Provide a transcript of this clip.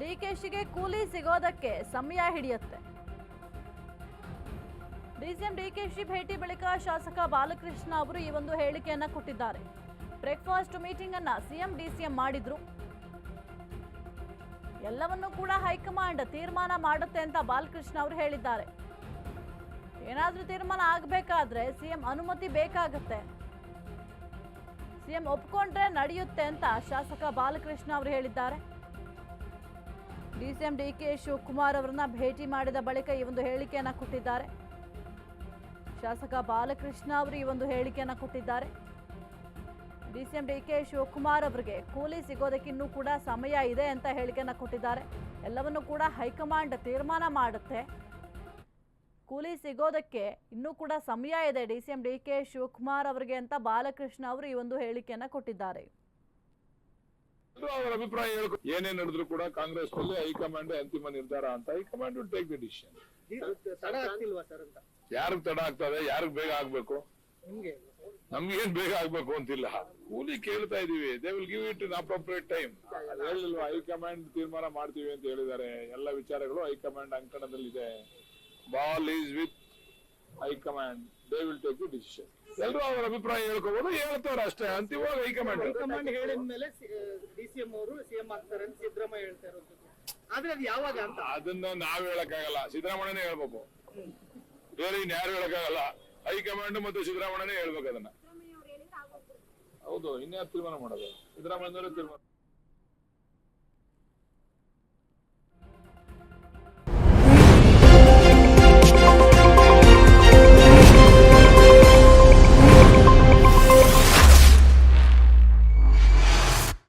ಡಿಕೆಶಿಗೆ ಕೂಲಿ ಸಿಗೋದಕ್ಕೆ ಸಮಯ ಹಿಡಿಯುತ್ತೆ. ಡಿಸಿಎಂ ಡಿಕೆಶಿ ಭೇಟಿ ಬಳಿಕ ಶಾಸಕ ಬಾಲಕೃಷ್ಣ ಅವರು ಈ ಒಂದು ಹೇಳಿಕೆಯನ್ನ ಕೊಟ್ಟಿದ್ದಾರೆ. ಬ್ರೇಕ್ಫಾಸ್ಟ್ ಮೀಟಿಂಗ್ ಅನ್ನ ಸಿಎಂ ಡಿಸಿಎಂ ಮಾಡಿದ್ರು. ಎಲ್ಲವನ್ನೂ ಕೂಡ ಹೈಕಮಾಂಡ್ ತೀರ್ಮಾನ ಮಾಡುತ್ತೆ ಅಂತ ಬಾಲಕೃಷ್ಣ ಅವರು ಹೇಳಿದ್ದಾರೆ. ಏನಾದರೂ ತೀರ್ಮಾನ ಆಗಬೇಕಾದ್ರೆ ಸಿಎಂ ಅನುಮತಿ ಬೇಕಾಗತ್ತೆ. ಸಿಎಂ ಒಪ್ಕೊಂಡ್ರೆ ನಡೆಯುತ್ತೆ ಅಂತ ಶಾಸಕ ಬಾಲಕೃಷ್ಣ ಅವರು ಹೇಳಿದ್ದಾರೆ. ಡಿಸಿಎಂ ಡಿ ಕೆ ಶಿವಕುಮಾರ್ ಅವರನ್ನ ಭೇಟಿ ಮಾಡಿದ ಬಳಿಕ ಈ ಒಂದು ಹೇಳಿಕೆಯನ್ನ ಕೊಟ್ಟಿದ್ದಾರೆ. ಶಾಸಕ ಬಾಲಕೃಷ್ಣ ಅವರು ಈ ಒಂದು ಹೇಳಿಕೆಯನ್ನ ಕೊಟ್ಟಿದ್ದಾರೆ. ಡಿಸಿಎಂ ಡಿ ಕೆ ಶಿವಕುಮಾರ್ ಅವರಿಗೆ ಕೂಲಿ ಸಿಗೋದಕ್ಕೆ ಇನ್ನೂ ಕೂಡ ಸಮಯ ಇದೆ ಅಂತ ಹೇಳಿಕೆಯನ್ನ ಕೊಟ್ಟಿದ್ದಾರೆ. ಎಲ್ಲವನ್ನು ಕೂಡ ಹೈಕಮಾಂಡ್ ತೀರ್ಮಾನ ಮಾಡುತ್ತೆ. ಕೂಲಿ ಸಿಗೋದಕ್ಕೆ ಇನ್ನೂ ಕೂಡ ಸಮಯ ಇದೆ ಡಿಸಿಎಂ ಡಿ ಕೆ ಶಿವಕುಮಾರ್ ಅವರಿಗೆ ಅಂತ ಬಾಲಕೃಷ್ಣ ಅವರು ಈ ಒಂದು ಹೇಳಿಕೆಯನ್ನ ಕೊಟ್ಟಿದ್ದಾರೆ. ಅವರ ಅಭಿಪ್ರಾಯ ಹೇಳ್ಕೊ ಏನೇ ನಡೆದ್ರು ಕೂಡ ಕಾಂಗ್ರೆಸ್ನಲ್ಲಿ ಹೈಕಮಾಂಡ್ ಅಂತಿಮ ನಿರ್ಧಾರ ಅಂತ high command will take the decision ಯಾರಿಗ್ ತಡ ಆಗ್ತದೆ ಯಾರಿಗ್ ಬೇಗ ಆಗ್ಬೇಕು? ನಿಮ್ಗೆ? ನಮ್ಗೇನ್ ಬೇಗ ಆಗ್ಬೇಕು ಅಂತಿಲ್ಲ. ಕೂಲಿ ಕೇಳ್ತಾ ಇದೀವಿ. They will give it in appropriate time ಹೇಳಿಲ್ವಾ ಹೈಕಮಾಂಡ್ ತೀರ್ಮಾನ ಮಾಡ್ತೀವಿ ಅಂತ ಹೇಳಿದ್ದಾರೆ. ಎಲ್ಲ ವಿಚಾರಗಳು high command ಅಂಕಣದಲ್ಲಿದೆ. Ball is with high command they will take the decision ಎಲ್ಲರೂ ಅವರ ಅಭಿಪ್ರಾಯ ಹೇಳ್ಕೋಬಹುದು ಹೇಳ್ತಾರೆ ಅಷ್ಟೇ. ಅಂತಿಮವಾಗಿ ಹೈಕಮಾಂಡ್ ಹೈಕಮಾಂಡ್ ಹೇಳಿದ ಮೇಲೆ ಡಿಸಿಎಂ ಸಿ ಎಂ ಅವರು ಸಿಎಂ ಆಗ್ತಾರೆ ಅಂತ ಸಿದ್ದರಾಮಯ್ಯ ಹೇಳ್ತಾ ಇರೋದು. ಆದ್ರೆ ಅದು ಯಾವಾಗ ಅಂತ? ಅದನ್ನ ನಾವ್ ಹೇಳಕ್ಕಾಗಲ್ಲ. ಸಿದ್ದರಾಮಯ್ಯನೇ ಹೇಳ್ಬೇಕು. ಬೇರೆ ಇನ್ ಯಾರು ಹೇಳಕ್ಕಾಗಲ್ಲ. ಹೈಕಮಾಂಡ್ ಮತ್ತು ಸಿದ್ದರಾಮಯ್ಯನೇ ಹೇಳ್ಬೇಕು ಅದನ್ನ. ಹೌದು ಇನ್ಯಾರು ತೀರ್ಮಾನ ಮಾಡೋದು? ಸಿದ್ದರಾಮಯ್ಯನವರೇ ತೀರ್ಮಾನ